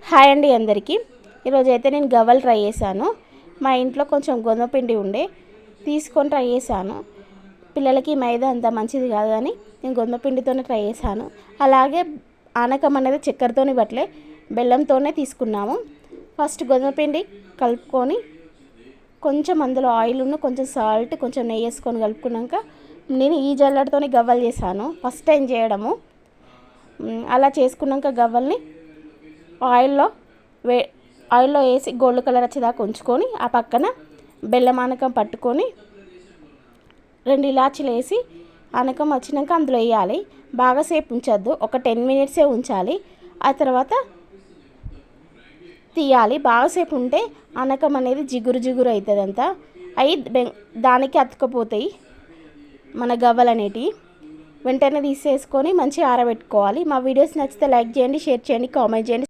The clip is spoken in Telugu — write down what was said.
హాయ్ అండి అందరికీ. ఈరోజు అయితే నేను గవ్వలు ట్రై చేశాను. మా ఇంట్లో కొంచెం గోధుమ పిండి ఉండే తీసుకొని ట్రై చేశాను. పిల్లలకి మైదా అంత మంచిది కాదు అని నేను గోధుమ పిండితోనే ట్రై చేశాను. అలాగే ఆనకం అనేది చక్కెరతోని బట్లే బెల్లంతోనే తీసుకున్నాము. ఫస్ట్ గోధుమ పిండి కలుపుకొని కొంచెం అందులో ఆయిల్ను కొంచెం సాల్ట్ కొంచెం నెయ్యి వేసుకొని కలుపుకున్నాక నేను ఈ జల్లడితోనే గవ్వలు చేశాను. ఫస్ట్ టైం చేయడము. అలా చేసుకున్నాక గవ్వల్ని ఆయిల్లో వే ఆయిల్లో వేసి గోల్డ్ కలర్ వచ్చేదాకా ఉంచుకొని ఆ పక్కన బెల్లం అనకం పట్టుకొని రెండు ఇలాచీలు వేసి అనకం వచ్చినాక అందులో వేయాలి. బాగా సేపు ఉంచొద్దు. ఒక టెన్ మినిట్సే ఉంచాలి. ఆ తర్వాత తీయాలి. బాగాసేపు ఉంటే అనకం అనేది జిగురు జిగురు అవుతుంది అంతా అవి దానికి అతుకపోతాయి మన గవ్వలు అనేటివి. వెంటనే తీసేసుకొని మంచిగా ఆరబెట్టుకోవాలి. మా వీడియోస్ నచ్చితే లైక్ చేయండి షేర్ చేయండి కామెంట్ చేయండి.